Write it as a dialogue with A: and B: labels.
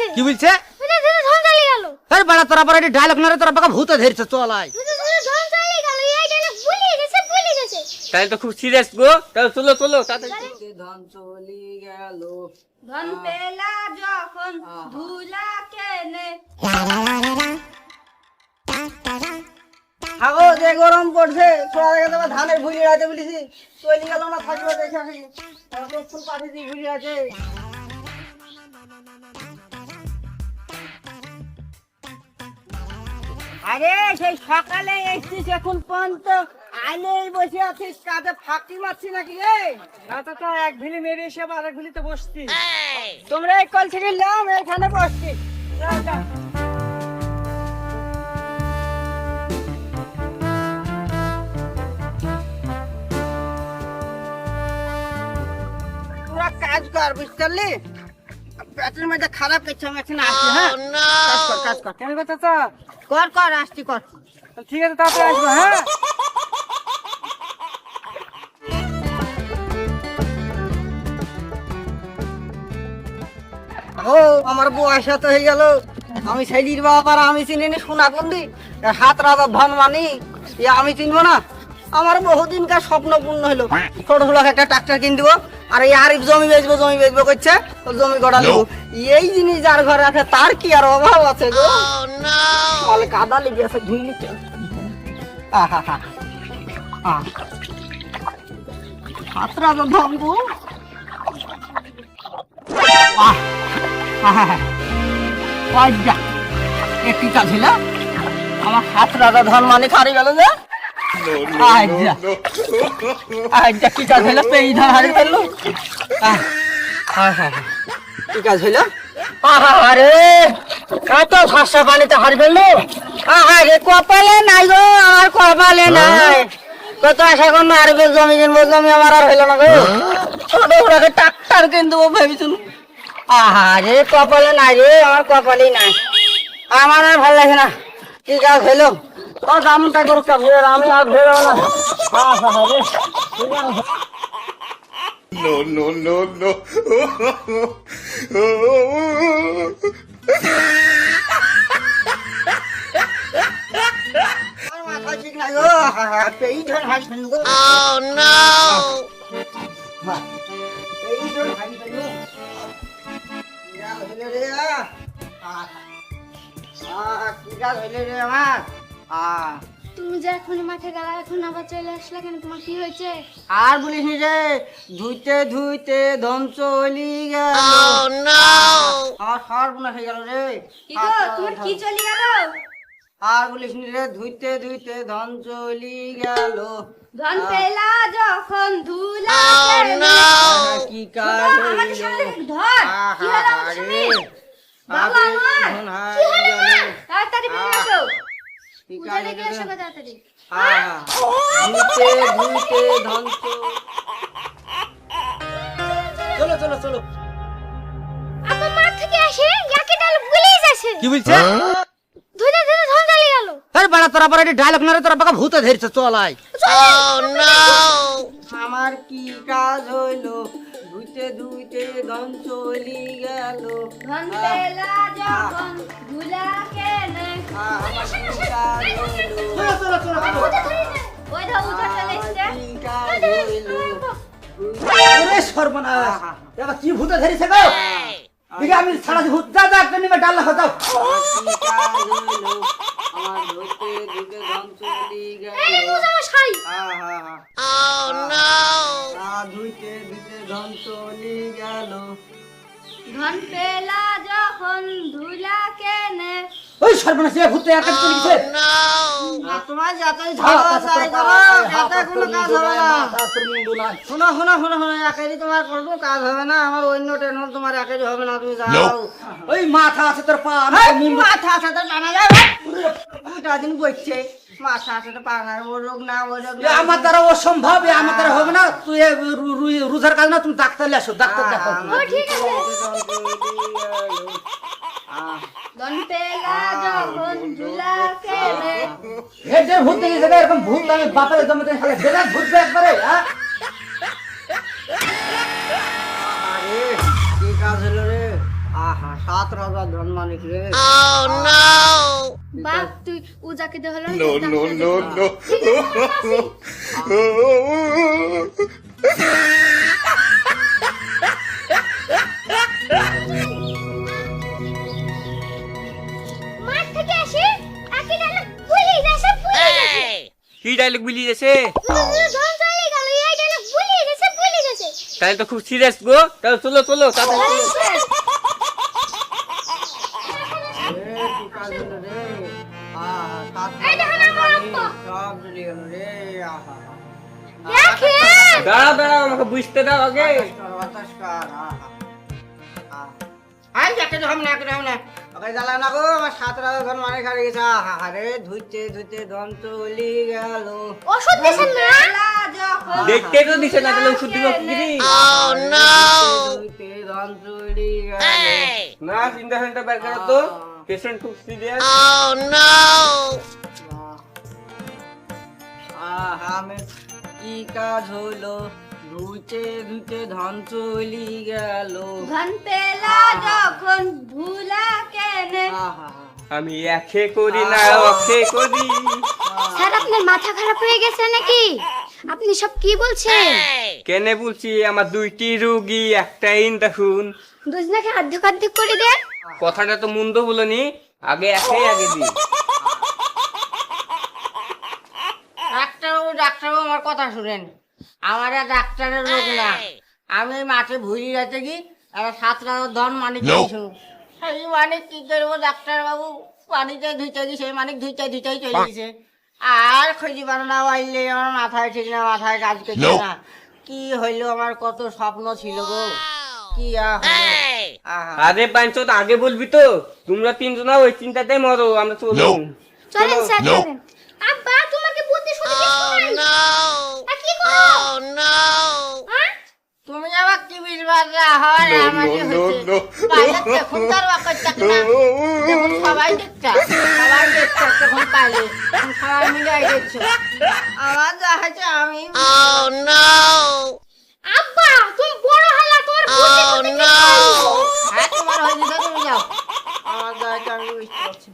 A: আছে
B: কি বলছে? আরে বাড়া তোরা পরে ডায়লগ না রে তোরা বাকা ভূতে ধরছে
A: ভুলিয়ে গেছে
C: তাহলে তো খুব সিরিয়াস গো। তাহলে চলো চলো তাড়াতাড়ি।
D: ধন চলি গেল
A: ধন পেলা যখন ধুলা কেনে।
D: হাগো যে গরম পড়ছে তোরা দেখে তোমার ধানের ভুলি রাতে বলিছি। চলি গেল না থাকবে দেখে ফুল পাঠিয়ে ভুলি আছে। আরে সেই সকালে এসছিস এখন পর্যন্ত। আইলেই বসে আছিস কাজে ফাঁকি মারছি নাকি রে? রাতে তো এক ভিলি মেরে এসে আবার আরেক ভিলিতে বসছি। তোমরা এই কল থেকে নাম এখানে বসছি। যা, যা। কাজ কর বুঝতে পারলি? পেটের মধ্যে খারাপ কিছু আমি এখন আসছি হ্যাঁ? কাজ কর কাজ কর। কেন কথা তো? কর কর আসছি কর। ঠিক আছে তারপরে আসব হ্যাঁ? ও আমার বয়স এত হয়ে গেল। আমি ছেলির বাবার আমি চিনি নি সোনা কুন্দি হাত রাজা ধন মানি আমি চিনবো না। আমার বহুদিনকার স্বপ্ন পূর্ণ হলো। ছোট ছোট একটা ট্রাক্টর কিন দিব আর এই আরিফ জমি বেচবো জমি বেচবো করছে তো জমি গড়া দেবো এই জিনিস যার ঘরে আছে তার কি আর অভাব আছে গো? বলে কাদা লেগে আছে ধুই নিচ্ছে আহা হা আহ। হাত রাজা ধন গো। আহ। আহা হা পয়সা এ কি কাজ হলো আমার হাত রাজা ধন মানে হারিয়ে গেল যে। আজ্জা আজ্জা কি কাজ হলো পেই ধন হারিয়ে ফেলল। কি কাজ হলো আরে কত ভাষা পানিতে হারিয়ে ফেলল আরে কপালে নাই গো আমার কপালে নাই কত আশা কর মারবে জমি কিনবো জমি আমার আর হইল না গো ছোট ওরাকে ট্রাক্টর কিনবো ভেবেছিল আরে কপালে নাই রে আমার কপালেই নাই আমার আর ভালো লাগে না কি কাজ হইল ও দামটা করুক কাজ আমি আর ভেবে না হ্যাঁ হ্যাঁ রে ঠিক আছে।
E: No, no, no, no.
D: আমার মাথা ঠিক নাই গো পেই ধর হাসবেন গো
E: Oh, no.
D: হ্যাঁ, পেই ধর হাসবেন গো ইয়া হইল রে আহ,
A: তুমি যে এখন মাঠে গেলা এখন আবার চলে আসলে কেন? তোমার কি হয়েছে?
D: আর বলিস নি রে ধুইতে ধুইতে ধন চলি গেল।
E: Oh, no.
D: আমার সর্বনাশ হয়ে গেল রে।
A: কি গো তোমার কি চলে গেল?
D: আর বলিস নি রে ধুইতে ধুইতে ধন চলি গেল।
A: ধন পেলা যখন ধুলা
E: Oh.
D: কি কাজ
A: আমাদের
D: হইল?
A: সামনে ধর। কি হলো আমাদের সামনে বাবা আমার।
D: ধন
A: কি
D: হারিয়ে চলো চলো চলো।
A: আপা মাঠ থেকে আসে ইয়াকে ডাল ভুলেই যাচ্ছে।
B: কি বলছে?
A: ধুতে ধুতে ধন চালিয়ে গেল।
B: আরে বাড়া তোরা পরে ডায়লগ না রে তোরা বাকা ভূতে ধরছে চলাই
E: Oh,
D: আমার কি কাজ হইল? ধুইতে ধুইতে ধন চলি গেল।
A: ধন পেলা যখন ধুলা
B: সর্বনাশ। এবার কি ভূতে ধরেছে গো? দিকে আমি ছাড়া ভূত যা যা একটা নিবে ডাল লাগাও দাও
D: ধন
A: পেলা যখন ধুলা কেনে
B: ওই সর্বনাশ এ ভূতে একা চলে গেছে
D: আর তোমার যতই ঝগড়া চাই করো এতে কোনো কাজ হবে না। শোনো শোনো শোনো শোনো একাই তোমার কোনো কাজ হবে না আমার অন্য টেনশন তোমার একাই হবে না তুমি যাও।
B: ওই মাথা আছে তোর পা
D: মাথা আছে তো জানা যাবে দুটা দিন বইছে। মাথা আছে তো পানা ও রোগ না ও রোগ না।
B: আমার দ্বারা অসম্ভব আমার দ্বারা হবে না তুই এ রু- রু- রুজার কাজ না তুমি ডাক্তার আসো ডাক্তার দেখো
A: ঠিক আছে ধন পেলা যখন ধুলা কেনে
B: হেডে ভূত দেখেছে এরকম ভূত আমি বাপের জমিতে খালে বেলা ভূত একবারে হ্যাঁ
D: কি কাজ হলো রে আহা সাত রাজা ধন মানিক রে
E: Oh
A: বাপ তুই উজাকে দে হলো.
C: ডায়লগ
A: ভুলে গেছে
C: তাহলে তো খুব সিরিয়াস গো। তাহলে চলো চলো দাঁড়াও দাঁড়াও, আমাকে বুঝতে দাও আগে।
D: যাকে না করে না ওকে জ্বালা না গো আমার সাত রাজা ধন মানিক হারিয়ে গেছে। আহা রে ধুইতে ধুইতে ধন চলি গেল।
A: ওষুধ দিছেন না?
C: দেখতে তো দিছে না তাহলে ওষুধ দিব কি করি?
E: Oh
D: ধুইতে চলি গেল!
C: না চিন্তা ভাবনা বের করো তো? পেশেন্ট খুব সিরিয়াস
E: Oh no!
D: আহা মে কি কাজ হলো ধুইতে ধুইতে ধন চলি গেল।
A: ধন পেলা যখন ভুলা কেনে।
C: আমি একে করি না অখে করি।
A: স্যার আপনার মাথা খারাপ হয়ে গেছে নাকি? আপনি সব কি বলছেন!
C: কেনে বলছি আমার দুইটি রুগী একটা ইন দেখুন
A: দুজনাকে অর্ধেক অর্ধেক করে দেন।
C: কথাটা তো মন্দ বলনি আগে একাই আগে দি
D: ডাক্তারবাবু ডাক্তারবাবু আমার কথা শুনেন। আমার আর ডাক্তারের রোগ না। আমি মাঠে ভুলি যাতে কি একটা সাত ধন মানিক সেই মানিক কি করব ডাক্তারবাবু? পানিতে ধুইতে গেছে সেই মানিক ধুইতে ধুইতেই চলে গেছে। আর খুঁজি বানানা পাইলে আমার মাথায় ঠিক না মাথায় কাজ করছে না। কি হইল আমার কত স্বপ্ন ছিল গো। কি? আরে
C: পাঞ্চত আগে বলবি তো তোমরা তিনজনা ওই চিন্তাতে মরো আমরা চলো
A: চলেন স্যার তখন তার ওয়াকত থাকে না। এখন
E: সবাই
A: দেখটা
E: সবাই
A: দেখটা তখন পালে
E: সবাই মিলে
A: আই
D: দেখছ। আমার যা হয়েছে আমি oh, ও নো আব্বা তুমি বড় হলা তোমার oh, বুদ্ধি তুমি কি করছ হ্যাঁ তোমার হয়ে যাবে তুমি যাও আমার যা হয়েছে আমি
E: বুঝতে পারছি